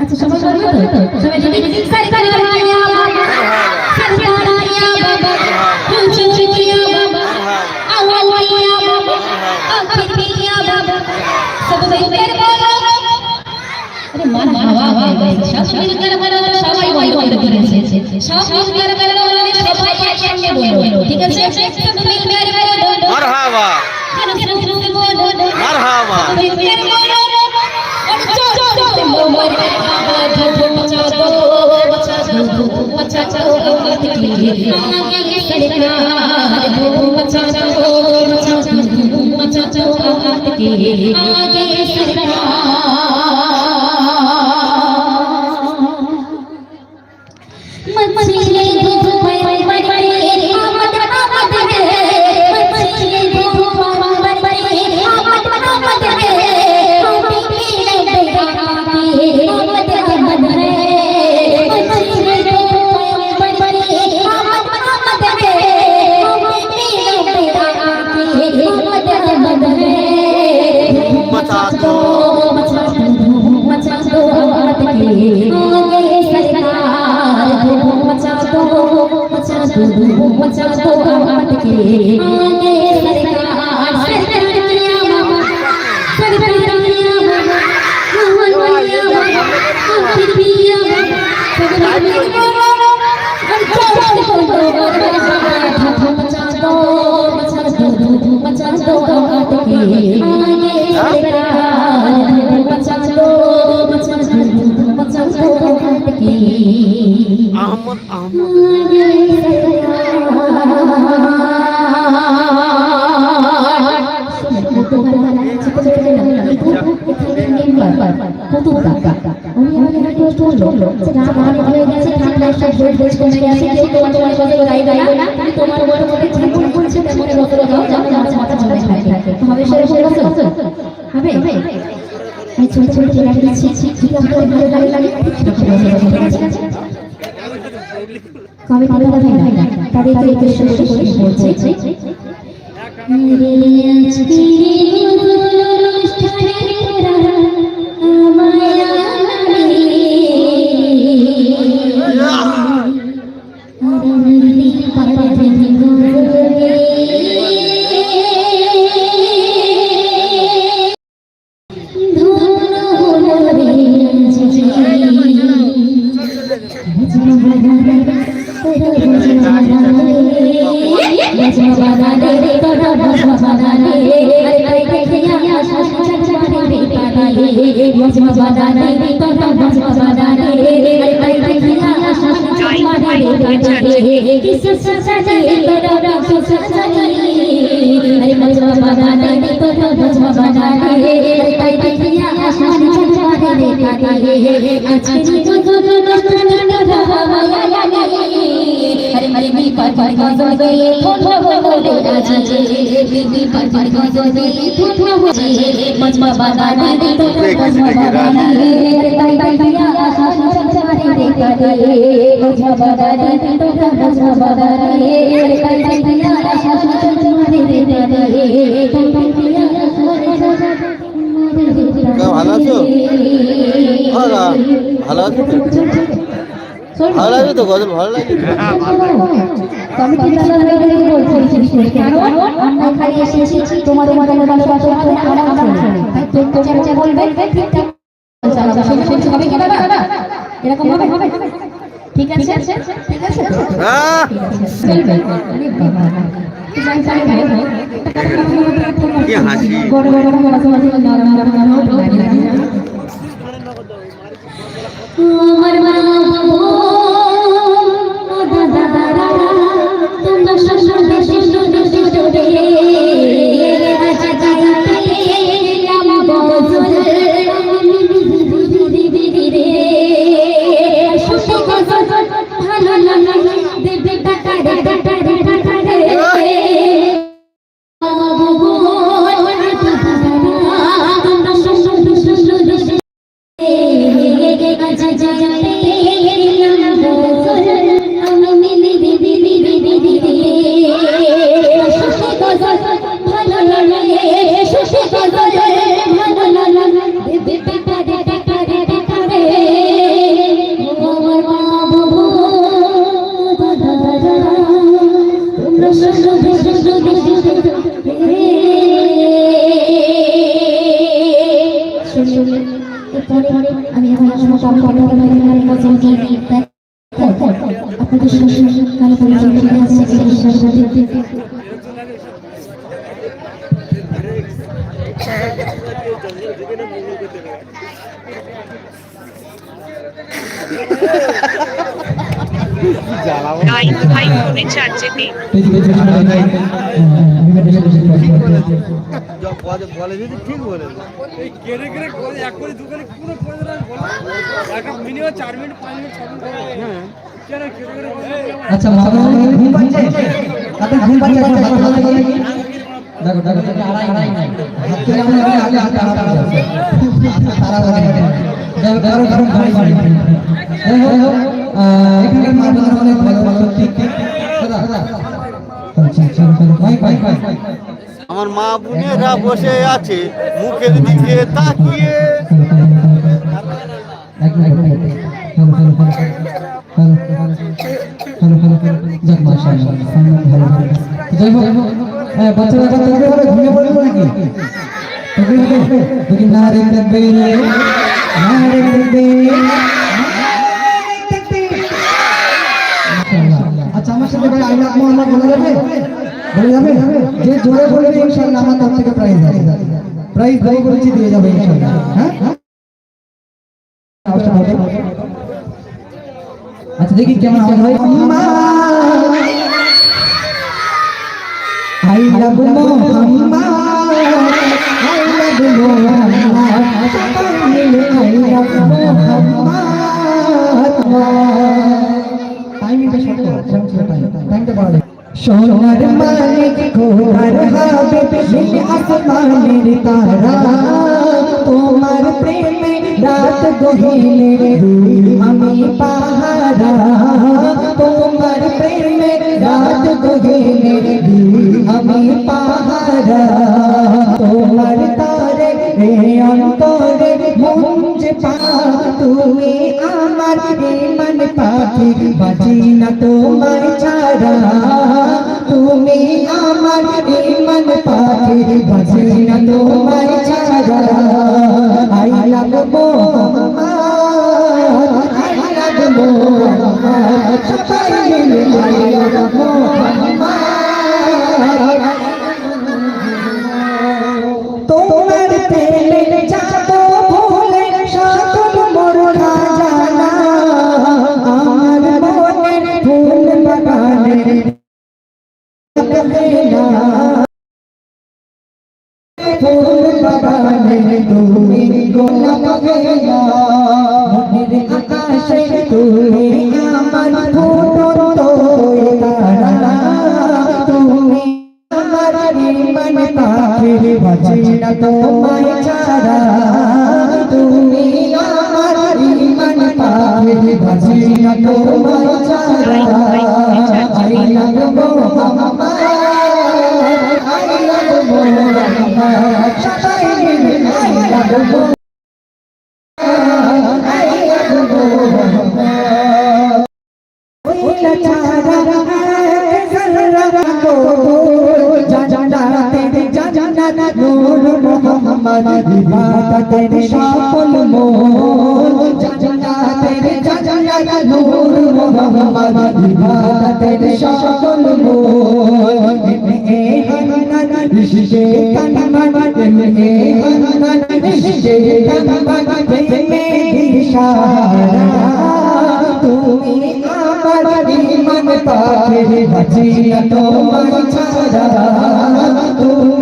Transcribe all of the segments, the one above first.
আচ্ছা সবাই ঠিক আছে मछली Amém. হবে আমি দিচ্ছি ঠিক আছে তাদের তাদের করে আজকে अरे मजमा बनाने दे करो मजमा बनाने दे अरे पतिया आसमान चंचवा दे दे दे दे अच्छी जो जो जो नष्ट करने रहा माया या या अरे मरे मी पर पर को जो जो ये ठोठो हो हो ले राज़ी मी मी पर पर को जो जो ये ठोठो हो जी मजमा बनाने दे करो मजमा बनाने दे ভালো আছো? ভালো হবে হবে হবে ঠিক আছে? ঠিক আছে? হ্যাঁ কি হাসি? আমার মা আমি এখন আসব সব আপনাদের সঙ্গে কালো পরিচয় আসছে গাইড ভাই ফোনে চার্জে বলে বলে যদি ঠিক বলে এই কেড়ে কেড়ে করে এক করে দু করে পুরো করে দিলাম বলো একটা মিনিমাম চার মিনিট পাঁচ মিনিট ছ মিনিট হ্যাঁ কেন কেড়ে কেড়ে করে দিলাম? আচ্ছা মামা ঘুম পাচ্ছে আপনি ঘুম পাচ্ছে এখন হাত তোলা দেখি দেখো দেখো দেখো আড়াই আড়াই নাই হাত তুলে আমরা আগে আগে হাত তাড়া তাড়া তাড়া তাড়া দেখো দেখো ঘুম ঘুম বাড়ি এই হো হো এখানে মাঠে অনেক ভালো ভালো ঠিক ঠিক দাদা দাদা আচ্ছা আচ্ছা ভাই ভাই ভাই আমার মা বোনেরা বসে আছে মুখের দিকে তাকিয়ে। বাচ্চারা বাচ্চারা ঘুমিয়ে পড়বে নাকি আচ্ছা আমার সাথে ভাই আইনা মোহাম্মদ বলে যাবে বলে যাবে যে জোরে বলবে ইনশাআল্লাহ আমার তরফ থেকে প্রাইজ আছে। প্রাইজ ভাই বলেছি দিয়ে যাবে ইনশাআল্লাহ হ্যাঁ? আচ্ছা দেখি কেমন আওয়াজ হয় I love Mohammad I love Mohammad I love Mohammad টাইমিংটা শর্ট টাইমটা বাড়ালে সোনার মালিক ঘোড়ার হবে নীল আসমানের তারা তোমার প্রেমে রাত গহিলে আমি পাহারা তোমার প্রেমে রাত গহিলে আমি পাহারা আমার মন পাখি বাজি না তোমার ছাড়া। তুমি আমার মন পাখি বাজি না তোমার ছাড়া। আই লাগবো আই লাগবো সবাই লাভ গেলা মনের আকাশে তুমি আমার মোহাম্মদ ইবাদতের সফল মোল জানাতে জানা নূর মোহাম্মদ ইবাদতের সফল মোল এ হানান ইশকে কানমান এ হানান ইশকে কানমান প্রেমে ইশারা তুমি আমার ইমান পাখি বাঁচিয়া তোমার ছাড়া তুমি আমার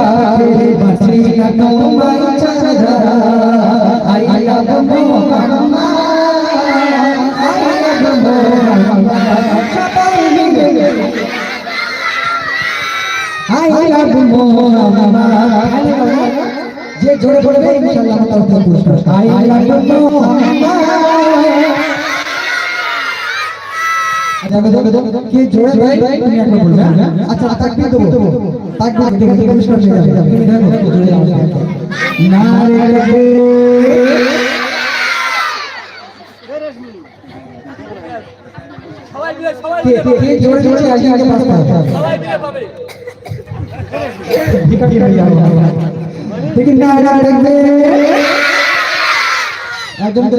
পাখি বাঁচিয়া তোমার ছাড়া I I love Mohammad I love Mohammad কে জোরে ভাই তুমি একবার বলবে হ্যাঁ? আচ্ছা তাকবীর দেবো। তাকবীর দেবো পুরস্কার পেয়ে যাবে তুমি দেখো জোরে আওয়াজ নারে রে সবাই মিলে সবাই মিলে কে জোরে জোরে একজনকে পাস সবাই মিলে পাবে। ভিখারি হয়ে যাবে দেখি না না দেখবে একদম তো।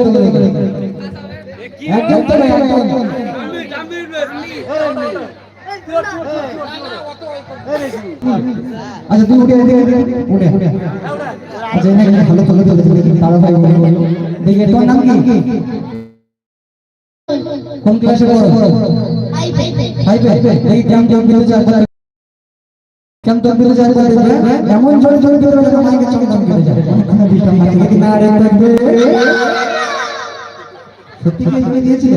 আচ্ছা তুই উঠে উঠে উঠে উঠে আচ্ছা এখানে ভালো তোলে তোলে তোলে তারা ভাই দেখে তোর নাম কি কোন ক্লাসে পড়ো ফাইভে দেখি কেমন কেমন বিরোধী চার চার কেমন তোর বিরোধী চার চার এমন জোরে জোরে চার মাইকে চমক কেটে যাবে কোনো ডিস্টার্ব না দেখি না রে সত্যি কি তুমি দিয়েছিলে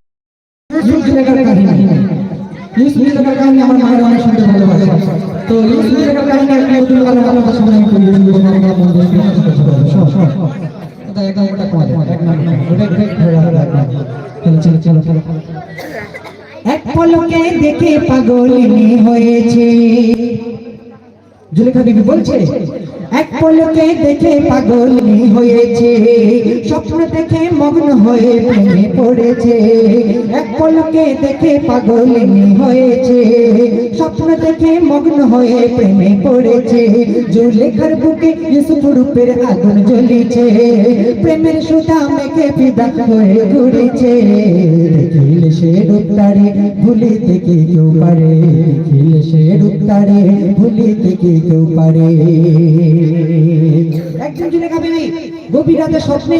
এক পলকে দেখে পাগলিনী হয়েছে। জুলেখা বিবি বলছে এক পলকে দেখে পাগল হয়েছে, স্বপ্ন দেখে মগ্ন হয়ে প্রেমে পড়েছে। এক পলকে দেখে পাগল হয়েছে, স্বপ্ন দেখে মগ্ন হয়ে প্রেমে পড়েছে। জুলেখার বুকে ইউসুফ রূপের আগুন জ্বলিছে, প্রেমের সুতা মেঘে ফিদা হয়ে ঘুরেছে। দেখিলে সে রূপতারে ভুলিতে কি কেউ পারে? দেখিলে সে রূপতারে ভুলিতে কি কেউ পারে? একজন জুলে নাই, গভীর রাতে স্বপ্নে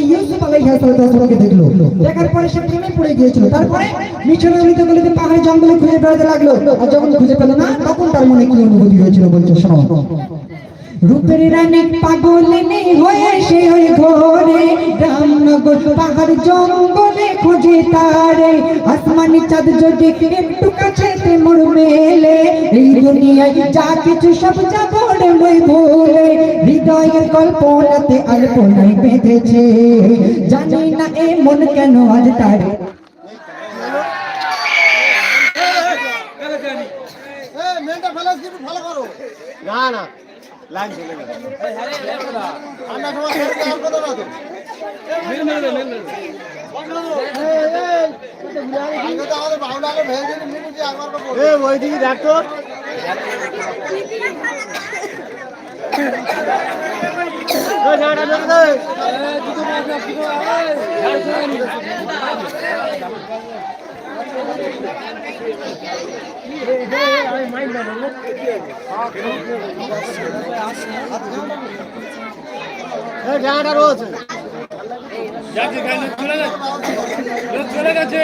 দেখল। দেখার পরে সে প্রেমে পড়ে গিয়েছিল। তারপরে মিশরে গলিতে গলিতে পাহাড়ে জঙ্গলে খুঁজে বেড়াতে লাগল। আর যখন খুঁজে পেল না, তখন তার মনে কি অনুভূতি হয়েছিল বলছে শোনো। রূপের রানী পাগলিনী হয়ে সে ওই ঘরে। রামনগর পাহাড় জঙ্গলে খুঁজে তারে। আসমানি চাঁদ যদি একটু কাছে মোর মেলে। এই দুনিয়ায় যা কিছু সব যাবড়ে মই ভুলে। হৃদয়ের কল্পনাতে আলপনায় বেঁধেছে। জানি না এ মন কেন আজ তারে। না না। লাইন চলে গেছে ঠান্ডা সময় ছেড়ে দেওয়ার কথা না তো। আগে তো আমাদের বাউলা আলো ভেঙে দিলে মিনিটে একবার করে পড়বে। এ, ওই দিকে দেখ তো। ঝাড়া রয়েছে। চলে গেছে।